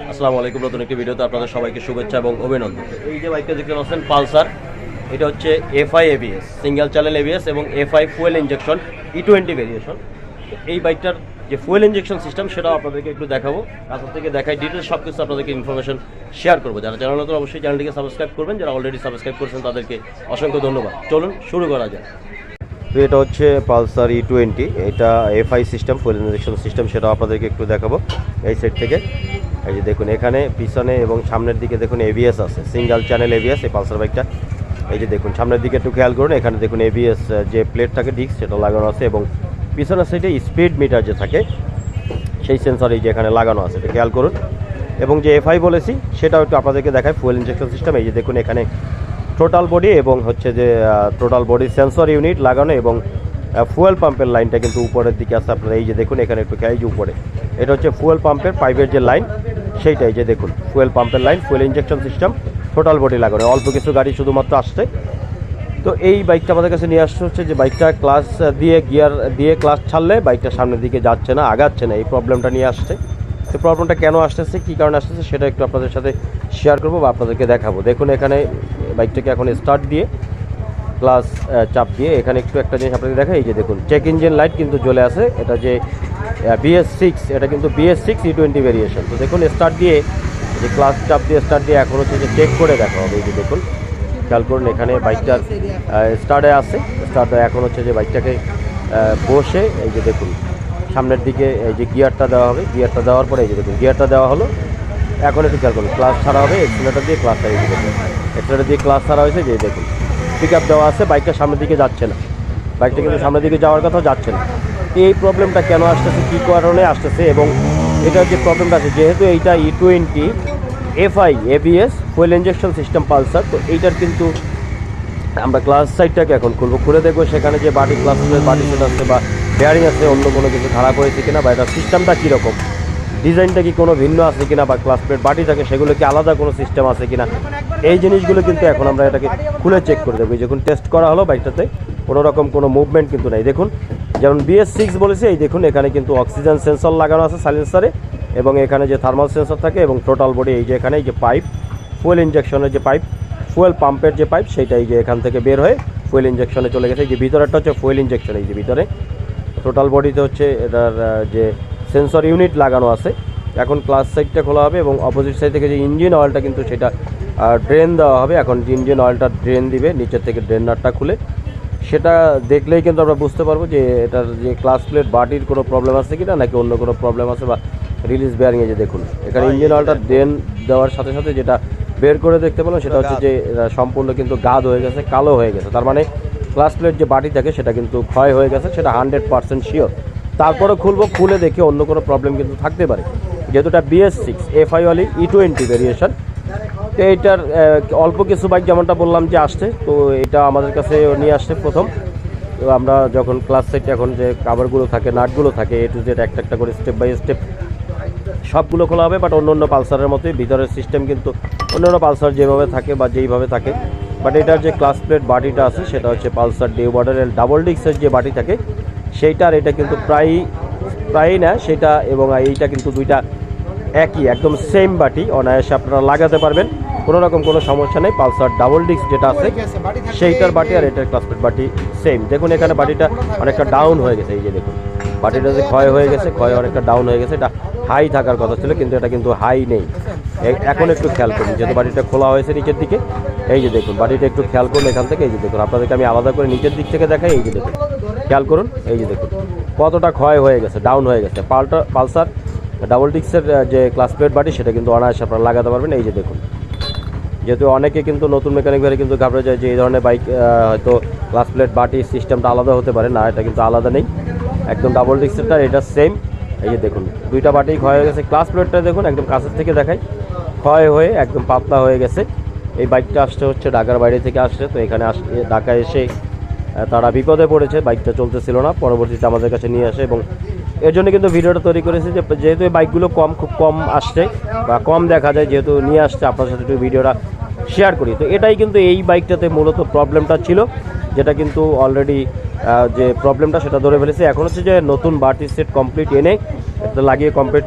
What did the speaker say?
আসসালামু আলাইকুম, নতুন একটি ভিডিওতে আপনাদের সবাইকে শুভেচ্ছা এবং অভিনন্দন। এই যে বাইকটা দেখতে পাচ্ছেন পালসার, এটা হচ্ছে FI ABS single channel ABS এবং FI fuel injection E twenty variation এই বাইকটার যে ফুয়েল ইঞ্জেকশন সিস্টেম সেটাও আপনাদেরকে একটু দেখাবো। কাছে থেকে দেখাই ডিটেলস সব কিছু আপনাদেরকে ইনফরমেশন শেয়ার করব। যারা চ্যানেল নতুন, অবশ্যই চ্যানেলটিকে সাবস্ক্রাইব করবেন। যারা অলরেডি সাবস্ক্রাইব করেছেন, তাদেরকে অসংখ্য ধন্যবাদ। চলুন, শুরু করা যায় তো এটা হচ্ছে পালসার ই টোয়েন্টি এটা FI system fuel injection system সেটাও আপনাদেরকে একটু দেখাবো। এই সেট থেকে। এই যে দেখুন, এখানে, পিছনে এবং সামনের দিকে দেখুন এবিএস আছে। সিঙ্গেল চ্যানেল এবিএস এই পালসার বাইকটা। এই যে দেখুন, সামনের দিকে একটু খেয়াল করুন, এখানে দেখুন এবিএস যে প্লেট থাকে ডিস্ক সেটা লাগানো আছে এবং পিছনের সাইডে স্পিড মিটার যে থাকে, সেই সেন্সর এই যে এখানে লাগানো আছে, এটা খেয়াল করুন। এবং যে এফআই বলেছি, সেটাও একটু আপনাদেরকে দেখায় ফুয়েল ইঞ্জেকশন সিস্টেম এই যে দেখুন, এখানে টোটাল বডি এবং হচ্ছে যে টোটাল বডি সেন্সর ইউনিট লাগানো এবং ফুয়েল পাম্পের লাইনটা কিন্তু উপরের দিকে আছে। আপনারা এই যে দেখুন, এখানে একটু খেয়াল উপরে। এটা হচ্ছে ফুয়েল পাম্পের পাইপের যে লাইন সেইটাই যে দেখুন ফুয়েল পাম্পের line fuel injection system total body লাগানো, অল্প কিছু গাড়ি শুধুমাত্র আসছে। তো এই বাইকটা আমাদের কাছে নিয়ে আসতে হচ্ছে যে বাইকটা ক্লাস দিয়ে গিয়ার দিয়ে ক্লাস ছাড়লে বাইকটা সামনের দিকে যাচ্ছে না, আগাচ্ছে না, এই প্রবলেমটা নিয়ে আসছে। তো প্রবলেমটা কেন আসতেছে, কী কারণে আসতেছে সেটা একটু আপনাদের সাথে শেয়ার করব বা আপনাদেরকে দেখাবো। দেখুন এখানে বাইকটাকে এখন স্টার্ট দিয়ে প্লাস চাপ দিয়ে এখানে একটু একটা জিনিস আপনাদের দেখা এই যে দেখুন চেক ইঞ্জিন লাইট কিন্তু জ্বলে আছে, এটা যে বিএস সিক্স এটা কিন্তু BS six E twenty variation তো দেখুন স্টার্ট দিয়ে যে ক্লাস চাপ দিয়ে স্টার্ট দিয়ে এখন হচ্ছে যে চেক করে দেখা হবে। এই যে দেখুন, খেয়াল করুন এখানে বাইকটার স্টার্টে আছে স্টার্ট এখন হচ্ছে যে বাইকটাকে বসে, এই যে দেখুন, সামনের দিকে এই যে গিয়ারটা দেওয়া হবে। গিয়ারটা দেওয়ার পরে এই যে দেখুন গিয়ারটা দেওয়া হলো। এখন একটু খেয়াল করুন ক্লাস ছাড়া হবে এক্সিলেটার দিয়ে ক্লাস ছাড়িয়ে দেখুন এক্সিলেটার দিয়ে ক্লাস ছাড়া হয়েছে, যে দেখুন পিক আপ দেওয়া আছে বাইকটা সামনের দিকে যাচ্ছে না। বাইকটা কিন্তু সামনের দিকে যাওয়ার কথা যাচ্ছে না। এই প্রবলেমটা কেন আসতেছে, কী কারণে আসতেছে এবং এটার যে প্রবলেমটা আছে, যেহেতু এইটা E twenty FI ABS fuel injection system Pulsar তো এইটার কিন্তু আমরা ক্লাস সাইডটাকে এখন খুলবো। খুলে দেখব সেখানে যে বাটি ক্লাসের বাটি সেট আছে বা বেয়ারিং আছে, অন্য কোনো কিছু খারাপ হয়েছে কিনা বা এটার সিস্টেমটা কীরকম ডিজাইনটা কি কোনো ভিন্ন আছে কিনা বা ক্লাস প্লেট বাটি থাকে, সেগুলো কি আলাদা কোনো সিস্টেম আছে কিনা, এই জিনিসগুলো কিন্তু এখন আমরা এটাকে খুলে চেক করে দেবো যখন টেস্ট করা হলো বাইকটাতে কোনো রকম কোনো মুভমেন্ট কিন্তু নাই। দেখুন যেমন বিএস সিক্স বলেছে, এই দেখুন, এখানে কিন্তু অক্সিজেন সেন্সর লাগানো আছে সাইলেন্সারে এবং এখানে যে থার্মাল সেন্সর থাকে এবং টোটাল বডি এই যে এখানে, এই যে পাইপ ফুয়েল ইঞ্জেকশনের যে পাইপ ফুয়েল পাম্পের যে পাইপ সেটাই যে এখান থেকে বের হয়ে ফুয়েল ইঞ্জেকশনে চলে গেছে। এই যে ভিতরেরটা হচ্ছে ফুয়েল ইঞ্জেকশন এই যে ভিতরে। টোটাল বডিতে হচ্ছে এটার যে সেন্সর ইউনিট লাগানো আছে। এখন ক্লাস সাইডটা খোলা হবে এবং অপোজিট সাইড থেকে যে ইঞ্জিন অয়েলটা কিন্তু সেটা ড্রেন দেওয়া হবে। এখন ইঞ্জিন অয়েলটা ড্রেন দিবে, নিচের থেকে ড্রেনারটা খুলে সেটা দেখলেই কিন্তু আমরা বুঝতে পারব যে এটার যে ক্লাস প্লেট বাটির কোনো প্রবলেম আছে কিনা নাকি অন্য কোনো প্রবলেম আছে বা রিলিজ বেয়ারিংয়ে যে দেখুন এখানে ইঞ্জিন অয়েলটা ড্রেন দেওয়ার সাথে সাথে যেটা বের করে দেখতে পেলাম সেটা হচ্ছে যে সম্পূর্ণ কিন্তু গাদ হয়ে গেছে কালো হয়ে গেছে। তার মানে ক্লাস প্লেট যে বাটি থাকে সেটা কিন্তু ক্ষয় হয়ে গেছে সেটা হান্ড্রেড পার্সেন্ট শিওর তারপরে খুলবো খুলে দেখে অন্য কোনো প্রবলেম কিন্তু থাকতে পারে। যেহেতু এটা বিএস সিক্স এফ আই ওয়ালি ই টোয়েন্টি ভেরিয়েশন তো এইটার অল্প কিছু বাইক যেমনটা বললাম যে আসছে, তো এটা আমাদের কাছে নিয়ে আসছে প্রথম। তো আমরা যখন ক্লাস সেট এখন যে কাভারগুলো থাকে নাটগুলো থাকে এ টু জেড একটা একটা করে স্টেপ বাই স্টেপ সবগুলো খোলা হবে বাট অন্য অন্য পালসারের মতোই। ভিতরের সিস্টেম কিন্তু অন্য অন্য পালসার যেভাবে থাকে বা যেইভাবে থাকে। বাট এটার যে ক্লাস প্লেট বাটিটা আছে, সেটা হচ্ছে পালসার ডে বর্ডারের ডাবল ডিক্সের যে বাটি থাকে, সেইটার এটা কিন্তু প্রায়, প্রায়ই না সেটা এবং এইটা কিন্তু দুইটা একই, একদম সেম বাটি। অনায়াসে আপনারা লাগাতে পারবেন। কোনো রকম কোনো সমস্যা নেই পালসার ডাবল ডিস্ক যেটা আছে সেইটার বাটি আর এটার ক্লাসমেট বাটি সেম দেখুন এখানে বাটিটা অনেকটা ডাউন হয়ে গেছে এই যে দেখুন। বাটিটা যে ক্ষয় হয়ে গেছে ক্ষয় অনেকটা ডাউন হয়ে গেছে এটা হাই থাকার কথা ছিল কিন্তু এটা কিন্তু হাই নেই। এখন একটু খেয়াল করুন যেহেতু বাটিটা খোলা হয়েছে নিচের দিকে এই যে দেখুন বাটিটা একটু খেয়াল করুন এখান থেকে এই যে দেখুন আপনাদেরকে আমি আলাদা করে নিচের দিক থেকে দেখাই এই যে দেখুন। খেয়াল করুন এই যে দেখুন কতটা ক্ষয় হয়ে গেছে ডাউন হয়ে গেছে। পাল্টা পালসার ডাবল ডিক্সের যে ক্লাস প্লেট বাটি সেটা কিন্তু অনায়াসে আপনারা লাগাতে পারবেন এই যে দেখুন। যেহেতু অনেকে কিন্তু নতুন মেকানিক ভাইরা কিন্তু ঘাবড়ে যায় যে এই ধরনের বাইক হয়তো ক্লাস প্লেট বাটি সিস্টেমটা আলাদা হতে পারে। না, এটা কিন্তু আলাদা নেই। একদম ডাবল ডিক্সেরটা এটা সেম এই যে দেখুন, দুইটা বাটি ক্ষয় হয়ে গেছে। ক্লাস প্লেটটা দেখুন, একদম কাছের থেকে দেখাই। ক্ষয় হয়ে একদম পাতলা হয়ে গেছে। এই বাইকটা আসতে হচ্ছে ঢাকার বাইরে থেকে আসছে। তো এখানে আস ঢাকায় এসে তারা বিপদে পড়েছে। বাইকটা চলতেছিল না। পরবর্তীতে আমাদের কাছে নিয়ে আসে এবং এর জন্য কিন্তু ভিডিওটা তৈরি করেছি যে যেহেতু এই বাইকগুলো কম, খুব কম আসছে বা কম দেখা যায়, যেহেতু নিয়ে আসছে, আপনার সাথে একটু ভিডিওটা শেয়ার করি। তো এটাই কিন্তু এই বাইকটাতে মূলত প্রবলেমটা ছিল, যেটা কিন্তু অলরেডি যে প্রবলেমটা সেটা ধরে ফেলেছে। এখন হচ্ছে যে নতুন বাটি সেট কমপ্লিট এনে লাগিয়ে কমপ্লিট